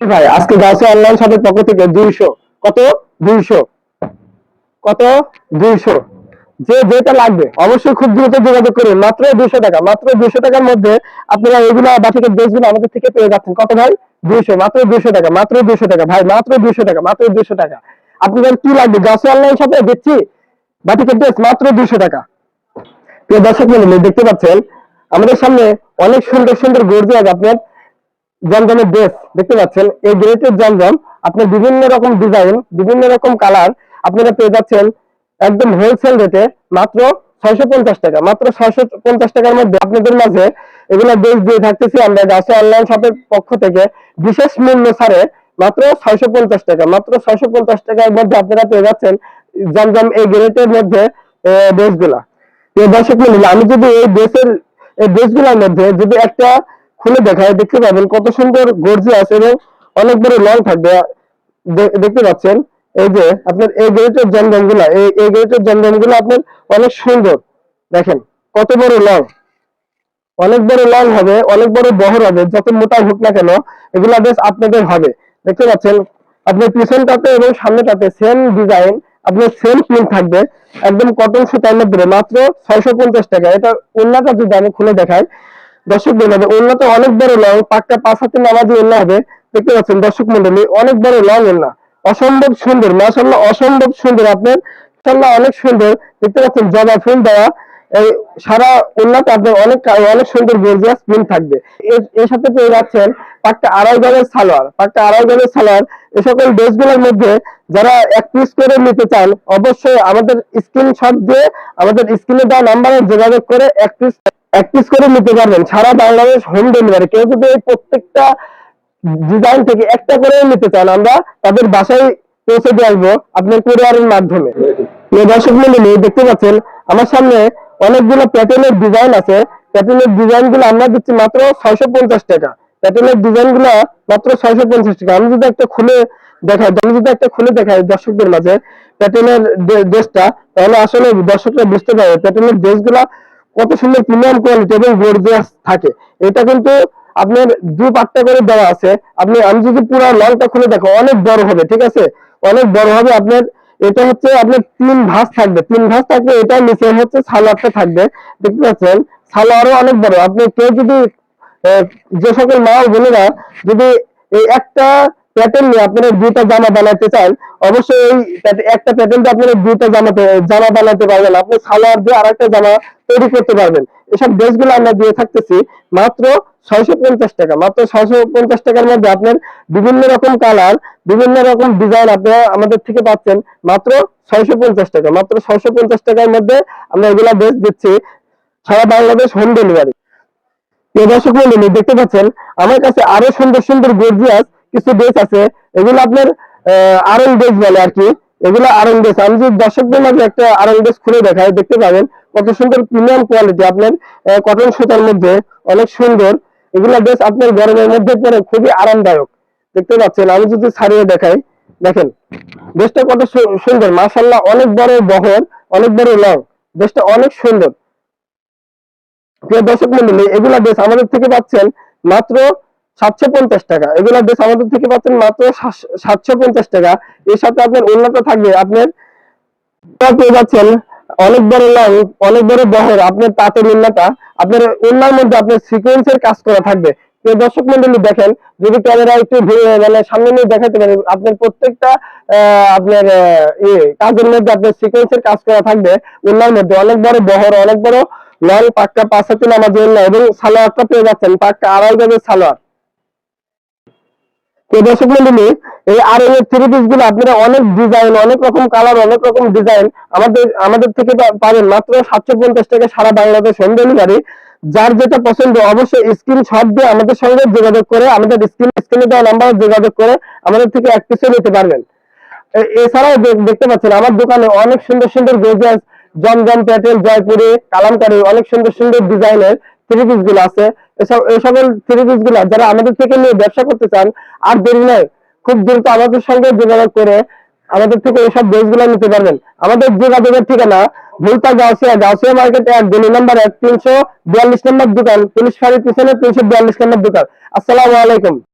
ভাই, আজকে গাছে অনলাইন শপের পক্ষ থেকে দুইশো। কত? দুইশো। কত? দুইশো। যে যেটা লাগবে, অবশ্যই খুব দ্রুত যোগাযোগ করুন। মাত্র দুইশো টাকা, মাত্র দুইশো টাকার মধ্যে আপনারা এগুলো বাটিকের ড্রেসগুলো আমাদের থেকে পেয়ে যাচ্ছেন। কত ভাই? দুইশো, মাত্র দুইশো টাকা, মাত্র দুইশো টাকা। ভাই, মাত্র দুইশো টাকা, মাত্র দুইশো টাকা। আপনাদের কি লাগবে? গাছে অনলাইন শপে দিচ্ছি বাটিকের ড্রেস মাত্র দুইশো টাকা। প্রিয় দর্শক মন্ডলী, দেখতে পাচ্ছেন? আমাদের সামনে অনেক সুন্দর সুন্দর গর্জিয়াস আপনার জমজমের ড্রেস দেখতে পাচ্ছেন? এই গ্রেটের জমজম আপনার বিভিন্ন রকম ডিজাইন বিভিন্ন রকম কালার আপনারা পেয়ে যাচ্ছেন একদম হোলসেল রেটে মাত্র ছয়শো পঞ্চাশ টাকা, মাত্র ছয়শো পঞ্চাশ টাকার মধ্যে আপনাদের মাঝে এগুলো ড্রেস দিয়ে থাকতেছি আমরা গাছে অনলাইন শপের পক্ষ থেকে। বিশেষ মূল্য ছাড়ে মাত্র ছয়শো পঞ্চাশ টাকা, মাত্র ছয়শো পঞ্চাশ টাকার মধ্যে আপনারা পেয়ে যাচ্ছেন জমজম এই গ্রেটের মধ্যে ড্রেসগুলা দর্শক মন্ডলী, আমি যদি এই ড্রেসের এই ড্রেসগুলোর মধ্যে যদি একটা খুলে দেখায়, দেখতে পাবেন কত সুন্দর গর্জি আছে এবং অনেক বড় লং থাকবে। দেখতে পাচ্ছেন, এই যে আপনার এই গ্রেটের জমজমগুলা এই গ্রেটের জমজমগুলো আপনার অনেক সুন্দর। দেখেন, কত বড় লং অনেক বড় লং হবে, অনেক বড় বহর হবে, যত মোটা হোক না কেন, এগুলা বেশ আপনাদের হবে। দেখতে পাচ্ছেন, আপনার পিছনটাতে এবং সামনেটাতে সেম ডিজাইন আপনার সেম প্রিন্ট থাকবে, একদম কটন সুতার মধ্যে, মাত্র ছয়শো পঞ্চাশ টাকা। এটা অন্যটা যদি আমি খুলে দেখাই দর্শক মন্ডলী ওল্লা তো অনেক বড় লং পাকটা পাঁচ হাতে নামাজি অন্য হবে। দেখতে পাচ্ছেন দর্শক মন্ডলী, অনেক বড় লং ওল্লা অসম্ভব সুন্দর মাসাল্লাহ অসম্ভব সুন্দর আপনার। মাসাল্লাহ অনেক সুন্দর। দেখতে পাচ্ছেন জবা ফুল দেওয়া। এই সারা ওল্লাতে আপনার অনেক অনেক সুন্দর গর্জিয়াস প্রিন্ট থাকবে। এর সাথে পেয়ে যাচ্ছেন পাক্কা আড়াই গজের সালোয়ার পাক্কা আড়াই গজের সালোয়ার। এই সকল ড্রেসগুলোর মধ্যে যারা এক পিস করে নিতে চান, অবশ্যই আমাদের স্ক্রিনশট দিয়ে আমাদের স্ক্রিনে দেওয়া নাম্বারে যোগাযোগ করে এক পিস এক পিস করে নিতে পারবেন। সারা বাংলাদেশ হোম ডেলিভারি কেউ যদি এই প্রত্যেকটা ডিজাইন থেকে একটা করে নিতে চান, আমরা তাদের বাসায় পৌঁছে দিয়ে আসব আপনার কুরিয়ারের মাধ্যমে। দর্শক মন্ডলী, দেখতে পাচ্ছেন, আমার সামনে অনেকগুলো প্যাটার্নের ডিজাইন আছে। প্যাটার্নের ডিজাইনগুলো আমরা দিচ্ছি মাত্র ছয়শো পঞ্চাশ টাকা। প্যাটার্নের ডিজাইনগুলো মাত্র ছয়শো পঞ্চাশ টাকা। আমি যদি একটা খুলে দেখাই, আমি যদি একটা খুলে দেখাই দর্শকদের মাঝে প্যাটেলের ড্রেসটা তাহলে আসলে দর্শকরা বুঝতে পারবে প্যাটার্নের ড্রেসগুলা কত সুন্দর প্রিমিয়াম কোয়ালিটি এবং গর্জিয়াস থাকে। এটা কিন্তু আপনার দু পাট্টা করে দেওয়া আছে। আপনি, আমি যদি পুরো লংটা খুলে দেখো, অনেক বড় হবে, ঠিক আছে? অনেক বড় হবে, আপনার, এটা হচ্ছে আপনার তিন ভাঁজ থাকবে। তিন ভাঁজ থাকবে এটা নিচে হচ্ছে সালোয়ারটা থাকবে। দেখতে পাচ্ছেন? সালোয়ারও অনেক বড়। আপনি কেউ যদি যে সকল মা বোনেরা যদি এই একটা প্যাটার্ন নিয়ে আপনারা দুইটা জামা বানাতে চান, অবশ্যই এই একটা প্যাটার্ন দিয়ে আপনারা দুইটা জামাতে জামা বানাতে পারবেন। আপনি সালোয়ার দিয়ে আরেকটা জামা তৈরি করতে পারবেন। এসব ড্রেসগুলো আমরা দিয়ে থাকতেছি মাত্র ছয়শো পঞ্চাশ টাকা। মাত্র ছয়শো পঞ্চাশ টাকার মধ্যে আপনার বিভিন্ন রকম কালার, বিভিন্ন রকম ডিজাইন আপনারা আমাদের থেকে পাচ্ছেন মাত্র ছয়শো পঞ্চাশ টাকা। মাত্র ছয়শো পঞ্চাশ টাকার মধ্যে আমরা এগুলা ড্রেস দিচ্ছি সারা বাংলাদেশ হোম ডেলিভারি প্রিয় দর্শক মন্ডলী, দেখতে পাচ্ছেন, আমার কাছে আরও সুন্দর সুন্দর গর্জিয়াস কিছু ড্রেস আছে। এগুলো আপনার আরং ড্রেস বলে আর কি। এগুলো আরং ড্রেস আমি যদি দর্শকদের মাঝে একটা আরং ড্রেস খুলে দেখাই, দেখতে পাবেন কত সুন্দর প্রিমিয়াম কোয়ালিটি আপনার কটন সুতার মধ্যে, অনেক সুন্দর। এগুলো ড্রেস আপনার গরমের মধ্যে পরে খুবই আরামদায়ক। দেখতে পাচ্ছেন, আমি যদি ছাড়িয়ে দেখাই, দেখেন ড্রেসটা কত সুন্দর। মাসাল্লাহ অনেক বড় বহর, অনেক বড় লং ড্রেসটা অনেক সুন্দর। প্রিয় দর্শক মন্ডলী, এগুলা ড্রেস আমাদের থেকে পাচ্ছেন মাত্র সাতশো পঞ্চাশ টাকা। এগুলা ড্রেস আমাদের থেকে পাচ্ছেন মাত্র সাতশো পঞ্চাশ টাকা। এর সাথে আপনার উন্নত থাকবে, আপনার পেয়ে যাচ্ছেন অনেক বড় লং অনেক বড় বহর, আপনার তাঁতের উন্নতা আপনার উন্নার মধ্যে আপনার সিকোয়েন্সের কাজ করা থাকবে। দর্শক মন্ডলী, দেখেন, যদি ক্যামেরা একটু মানে সামনে নিয়ে দেখাতে পারে আপনার প্রত্যেকটা আপনার ইয়ে কাজের মধ্যে আপনার সিকোয়েন্সের কাজ করা থাকবে উন্নার মধ্যে। অনেক বড় বহর, অনেক বড় লং পাক্কা পাঁচ হাতে নামাজ উন্না এবং সালোয়ারটা পেয়ে যাচ্ছেন, পাক্কা আড়াই গজের সালোয়ার। তো দর্শক মন্ডলী, এই আর এই থ্রি পিসগুলো আপনারা অনেক ডিজাইন অনেক রকম কালার অনেক রকম ডিজাইন আমাদের আমাদের থেকে পাবেন মাত্র সাতশো পঞ্চাশ টাকা সারা বাংলাদেশ হোম ডেলিভারি যার যেটা পছন্দ, অবশ্যই স্ক্রিন শট দিয়ে আমাদের সঙ্গে যোগাযোগ করে, আমাদের স্ক্রিন স্ক্রিনে দেওয়া নাম্বার যোগাযোগ করে আমাদের থেকে এক পিসও নিতে পারবেন। এছাড়াও দেখতে পাচ্ছেন, আমার দোকানে অনেক সুন্দর সুন্দর গর্জিয়াস জমজম প্যাটেল জয়পুরি, কালামকারি, অনেক সুন্দর সুন্দর ডিজাইনের থ্রি পিসগুলো আছে। এসব সকল থ্রি পিসগুলো যারা আমাদের থেকে নিয়ে ব্যবসা করতে চান, আর দেরি নয় খুব দ্রুত আমাদের সঙ্গে যোগাযোগ করে আমাদের থেকে এইসব ড্রেসগুলো নিতে পারবেন। আমাদের যোগাযোগের ঠিকানা ভুলতা গাউসিয়া গাউসিয়া মার্কেট এক, গলি নাম্বার এক, তিনশো বিয়াল্লিশ নম্বর দোকান, পুলিশ ফাঁড়ির পিছনে তিনশো বিয়াল্লিশ নম্বর দোকান। আসসালামু আলাইকুম।